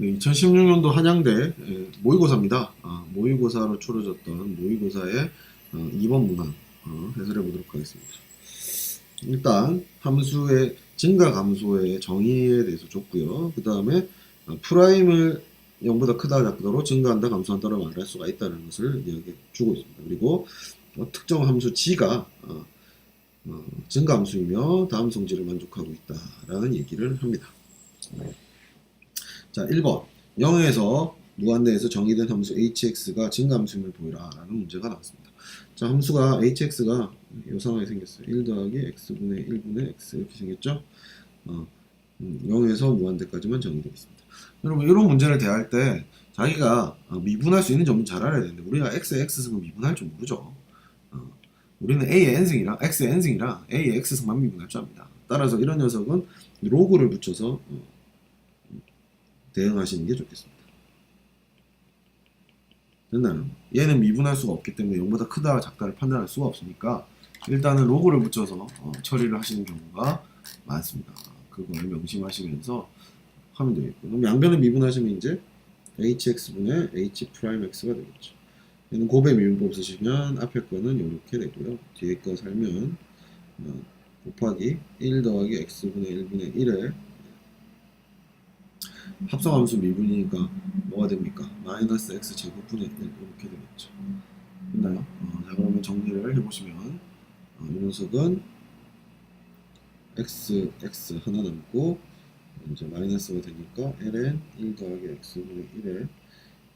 네, 2016년도 한양대 예, 모의고사입니다. 아, 모의고사로 치러졌던 모의고사의 어, 2번 문항 어, 해설해 보도록 하겠습니다. 일단 함수의 증가 감소의 정의에 대해서 줬고요. 그 다음에 프라임을 0보다 크다 작다로 증가한다 감소한다로 말할 수가 있다는 것을 이야기 주고 있습니다. 그리고 어, 특정 함수 g가 어, 어, 증가 함수이며 다음 성질을 만족하고 있다라는 얘기를 합니다. 자, 1번. 0에서 무한대에서 정의된 함수 hx가 증가함수임을 보이라 라는 문제가 나왔습니다. 자, 함수가 hx가 이 상황이 생겼어요. 1 더하기 x분의 1분의 x 이렇게 생겼죠? 어, 음, 0에서 무한대까지만 정의되겠습니다. 여러분, 이런 문제를 대할 때 자기가 어, 미분할 수 있는 점은 잘 알아야 되는데 우리가 x의 x승을 미분할 줄 모르죠. 어, 우리는 a의 n승이랑 x의 n승이랑 a의 x승만 미분할 줄 압니다. 따라서 이런 녀석은 로그를 붙여서 어, 대응하시는 게 좋겠습니다. 됐나요? 얘는 미분할 수가 없기 때문에 0보다 크다 작다를 판단할 수가 없으니까 일단은 로그를 붙여서 어, 처리를 하시는 경우가 많습니다. 그걸 명심하시면서 하면 되겠고 그럼 양변을 미분하시면 이제 hx분의 h 프라임 x가 되겠죠. 얘는 곱의 미분법 쓰시면 앞에 거는 이렇게 되고요. 뒤에 거 살면 어, 곱하기 1 더하기 x분의 1분의 1에 합성함수 미분이니까 뭐가 됩니까? 마이너스 x 제곱분의 1 이렇게 되겠죠. 됐나요? 어, 자 그러면 정리를 해보시면 어, 이 녀석은 x x 하나 남고 이제 마이너스가 되니까 ln 1 더하기 x분의 1에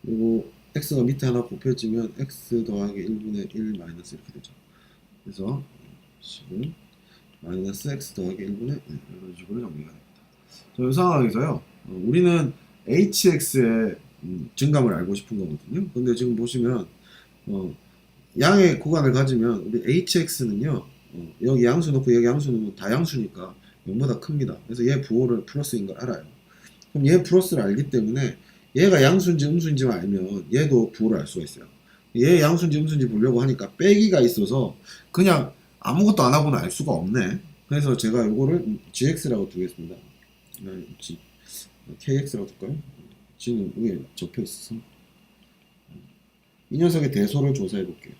그리고 x가 밑에 하나 곱해지면 x 더하기 1분의 1 마이너스 이렇게 되죠. 그래서 지금 마이너스 x 더하기 1분의 1 이런 식으로 정리가 됩니다. 자, 이 상황에서요. 어, 우리는 hx의 음, 증감을 알고 싶은 거거든요. 근데 지금 보시면 어, 양의 구간을 가지면 우리 hx는요. 어, 여기 양수 놓고 여기 양수 놓으면 다 양수니까 0보다 큽니다. 그래서 얘 부호를 플러스인 걸 알아요. 그럼 얘 플러스를 알기 때문에 얘가 양수인지 음수인지만 알면 얘도 부호를 알 수가 있어요. 얘 양수인지 음수인지 보려고 하니까 빼기가 있어서 그냥 아무것도 안 하고는 알 수가 없네. 그래서 제가 요거를 gx라고 두겠습니다. 네, KX라고 둘까요? G는 위에 적혀 있어서 이 녀석의 대소를 조사해 볼게요.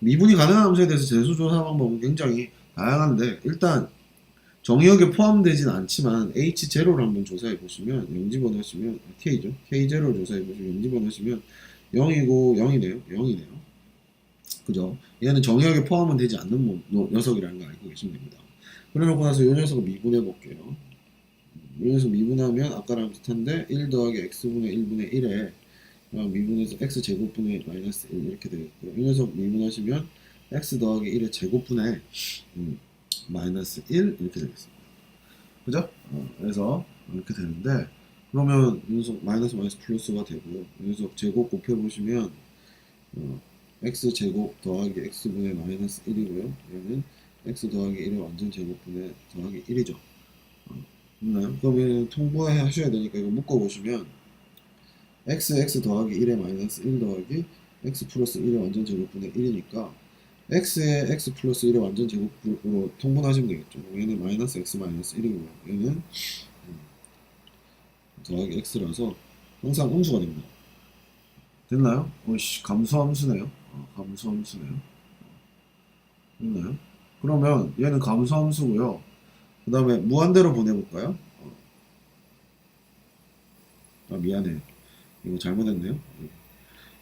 미분이 가능한 함수에 대해서 대소 조사 방법은 굉장히 다양한데 일단 정의역에 포함되진 않지만 H0를 한번 조사해 보시면 0 집어 넣으시면 K죠. K0를 조사해 보시면 0 집어 넣으시면 0이고 0이네요. 0이네요. 그죠? 얘는 정의역에 포함은 되지 않는 모- 녀- 녀석이라는 거 알고 계시면 됩니다. 그래놓고 나서 이 녀석을 미분해 볼게요. 이 녀석 미분하면 아까랑 비슷한데 1 더하기 x분의 1분의 1에 미분해서 x 제곱분의 마이너스 1 이렇게 되겠고요. 이 녀석 미분하시면 x 더하기 1의 제곱분의 음, 마이너스 1 이렇게 되겠습니다. 그죠? 어, 그래서 이렇게 되는데 그러면 이 녀석 마이너스 마이너스 플러스가 되고요. 이 녀석 제곱 곱해보시면 어, x 제곱 더하기 x분의 마이너스 1이고요. 얘는 x 더하기 1의 완전 제곱분의 더하기 1이죠. 어, 맞나요? 그러면 통보해 하셔야 되니까 이거 묶어보시면 x x 더하기 1의 마이너스 1 더하기 x 플러스 1의 완전 제곱분의 1이니까 x의 x 플러스 1의 완전 제곱으로 통분하시면 되겠죠. 얘는 마이너스 x 마이너스 1이고요. 얘는 음, 더하기 x라서 항상 음수가 됩니다. 됐나요? 어이씨 감수함수네요. 어, 감수함수네요. 됐나요? 그러면 얘는 감수함수고요. 그 다음에 무한대로 보내볼까요? 어. 아 미안해. 이거 잘못했네요.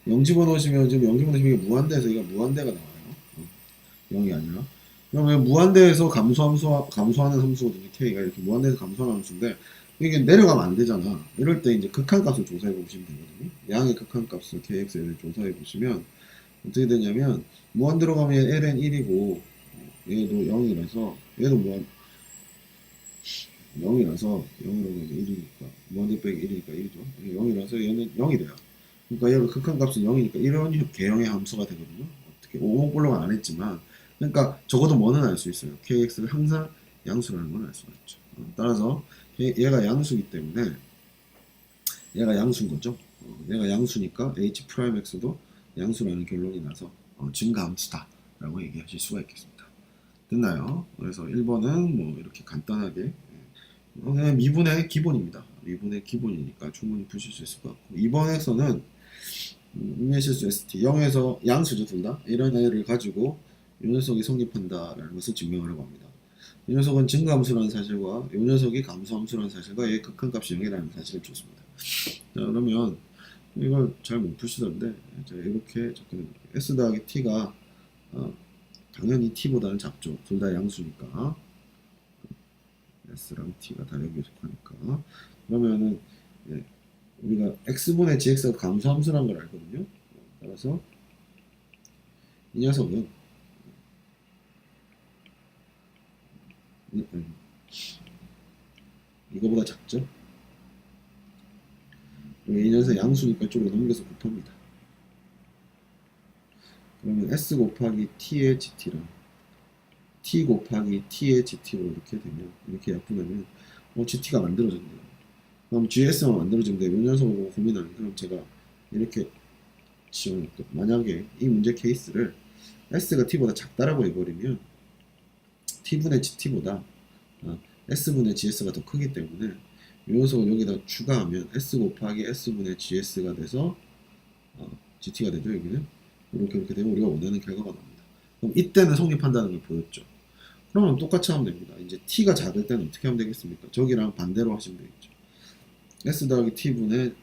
0 집어 넣으시면 지금 0 집어 넣으시면 이게 무한대에서 이거 무한대가 나와요. 어. 0이 아니라. 그러면 무한대에서 감소함수, 감소하는 함수거든요. K가 이렇게 무한대에서 감소하는 함수인데 이게 내려가면 안 되잖아. 이럴 때 이제 극한값을 조사해 보시면 되거든요. 양의 극한값을 KX를 조사해 보시면 어떻게 되냐면 무한대로 가면 ln 1이고 얘도 0이라서 얘도 무한 0이라서 0으로 가면 1이니까 무한대 빼기 1이니까 1이죠. 0이라서 얘는 0이 돼요. 그러니까 얘가 극한값은 0이니까 이런 개형의 함수가 되거든요. 어떻게 오목볼로만 안 했지만 그러니까 적어도 뭐는 알 수 있어요. kx를 항상 양수라는 걸알 수가 있죠. 어, 따라서 얘- 얘가 양수이기 때문에 얘가 양수인 거죠. 어, 얘가 양수니까 h 프라임 x도 양수라는 결론이 나서 어, 증가함수다 라고 얘기하실 수가 있겠습니다. 됐나요? 그래서 1번은 뭐 이렇게 간단하게 어, 그냥 미분의 기본입니다. 미분의 기본이니까 충분히 푸실 수 있을 것 같고 이번에서는 임의실수 ST 0에서 양수죠 둘다 이런 애를 가지고 이 녀석이 성립한다라는 것을 증명하려고 합니다. 이 녀석은 증가함수라는 사실과 이 녀석이 감소함수라는 사실과 얘의 극한 값이 0이라는 사실을 줬습니다. 자 그러면 이걸 잘 못 푸시던데 자 이렇게 볼게요. S 더하기 T가 어, 당연히 T보다는 작죠. 둘 다 양수니까 S랑 T가 다르게 속하니까 그러면은 예, 우리가 x분의 gx가 감소함수라는 걸 알거든요. 따라서 이 녀석은 이- 음, 이거보다 작죠? 이 녀석 양수니까 이쪽으로 넘겨서 곱합니다. 그러면 s 곱하기 t의 gt랑 t 곱하기 t의 gt로 이렇게 되면 이렇게 약분하면 어 gt가 만들어졌네요. 그럼 GS만 만들어진데 이 녀석으로 고민하는 그럼 제가 이렇게 지원할게요. 만약에 이 문제 케이스를 S가 T보다 작다라고 해버리면 T분의 GT보다 어, S분의 GS가 더 크기 때문에 이 녀석을 여기다 추가하면 S 곱하기 S분의 GS가 돼서 어, GT가 되죠 여기는 이렇게 이렇게 되면 우리가 원하는 결과가 나옵니다. 그럼 이때는 성립한다는 걸 보였죠. 그러면 똑같이 하면 됩니다. 이제 T가 작을 때는 어떻게 하면 되겠습니까? 저기랑 반대로 하시면 되겠죠. S 더하기 T분의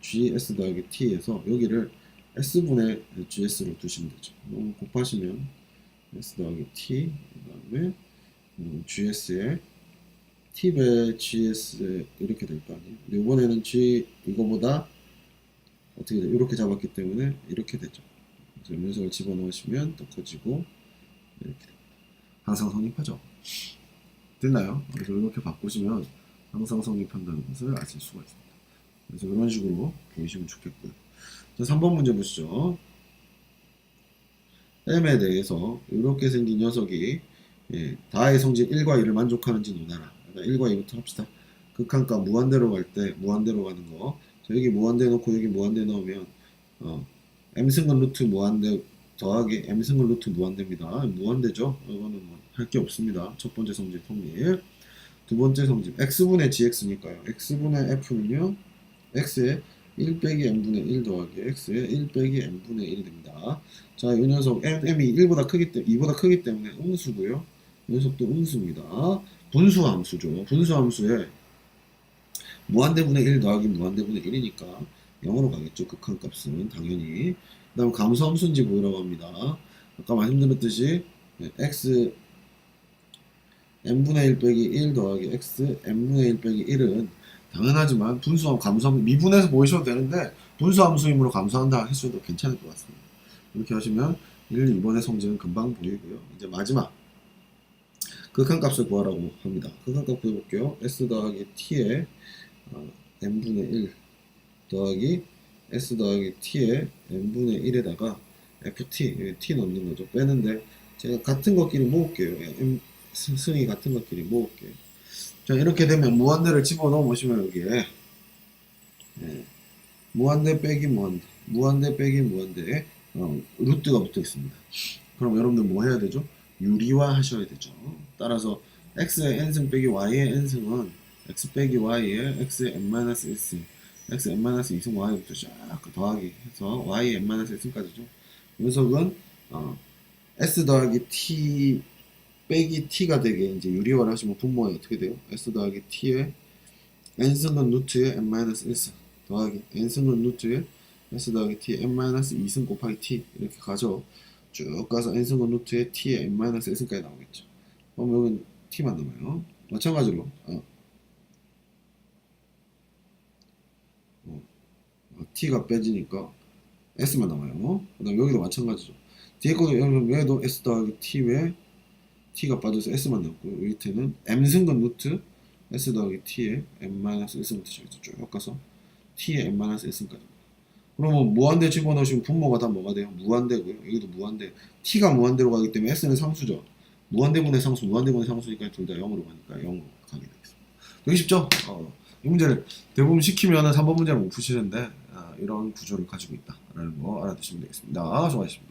GS 더하기 T에서 여기를 S분의 GS로 두시면 되죠. 너무 곱하시면 S 더하기 T 그 다음에 GS에 T배 GS 이렇게 될 거 아니에요. 이번에는 G 이거보다 어떻게 돼? 이렇게 잡았기 때문에 이렇게 되죠. 그래서 이 녀석을 집어넣으시면 더 커지고 이렇게 됩니다. 항상 성립하죠. 됐나요? 그래서 이렇게 바꾸시면 항상 성립한다는 것을 아실 수가 있습니다. 그래서 이런 식으로 보시면 좋겠고요. 자, 3번 문제 보시죠. M에 대해서 이렇게 생긴 녀석이 예, 다의 성질 1과 2를 만족하는지 논하라. 일단 1과 2부터 합시다. 극한값 무한대로 갈 때 무한대로 가는 거. 자, 여기 무한대 놓고 여기 무한대 넣으면 어, M 승근 루트 무한대 더하기 M 승근 루트 무한대입니다. 무한대죠. 이거는 뭐 할 게 없습니다. 첫 번째 성질 통일. 두 번째 성질 x분의 gx니까요. x분의 f는요. x에 1 빼기 n분의 1 더하기 x에 1 빼기 n분의 1이 됩니다. 자, 이 녀석 m, m이 1보다 크기 때문에 2보다 크기 때문에 음수고요. 이 녀석도 음수입니다. 분수 함수죠. 분수 함수에 무한대분의 1 더하기 무한대분의 1이니까 0으로 가겠죠. 극한값은 당연히. 그 다음 감소함수인지 보이라고 합니다. 아까 말씀드렸듯이 네, x n분의 1 빼기 1 더하기 x n분의 1 빼기 1은 당연하지만 분수함 감소함 미분해서 보이셔도 되는데 분수함수이므로 감소한다 했어도 괜찮을 것 같습니다. 이렇게 하시면 1, 2번의 성질은 금방 보이고요. 이제 마지막 극한값을 구하라고 합니다. 극한값 구해볼게요. s 더하기 t의 어, n분의 1 더하기 s 더하기 t의 n분의 1에다가 ft 여기 t 넣는 거죠. 빼는데 제가 같은 것끼리 모을게요. m 승- 승이 같은 것끼리 모을게요. 자 이렇게 되면 무한대를 집어넣어 보시면 여기에 예, 무한대 빼기 무한대 무한대 빼기 무한대에 어, 루트가 붙어 있습니다. 그럼 여러분들 뭐 해야 되죠? 유리화 하셔야 되죠. 따라서 x의 n승 빼기 y의 n승은 x 빼기 y의 x의 n-1승 x n-2승 y부터 쫙 더하기 해서 y의 n-1승까지죠. 이 녀석은 어, s 더하기 t 빼기 t가 되게 이제 유리화를 하시면 분모에 어떻게 돼요? s 더하기 t의 n승은 루트의 n-1승 더하기 n승은 루트의 s 더하기 t의 n-2승 곱하기 t 이렇게 가죠. 쭉 가서 n승은 루트의 t의 n-1승까지 나오겠죠. 그럼 여기는 t만 남아요. 마찬가지로 어. 어, 어, t가 빼지니까 s만 남아요. 그 다음 여기도 마찬가지죠. 뒤에 여러분 얘도 s 더하기 t 외에 t가 빠져서 s만 남고요. 이 밑에는 m승근 루트 s 더하기 t의 n-1승부터 시작해서 쭉 가서 t의 n-1승까지. 그러면 무한대 집어넣으시면 분모가 다 뭐가 돼요? 무한대고요. 여기도 무한대. t가 무한대로 가기 때문에 s는 상수죠. 무한대분의 상수, 무한대분의 상수니까 둘 다 0으로 가니까 0으로 가게 되겠습니다. 되게 쉽죠? 어, 이 문제를 대부분 시키면 3번 문제를 못 푸시는데 아, 이런 구조를 가지고 있다라는 거 알아두시면 되겠습니다. 수고하셨습니다.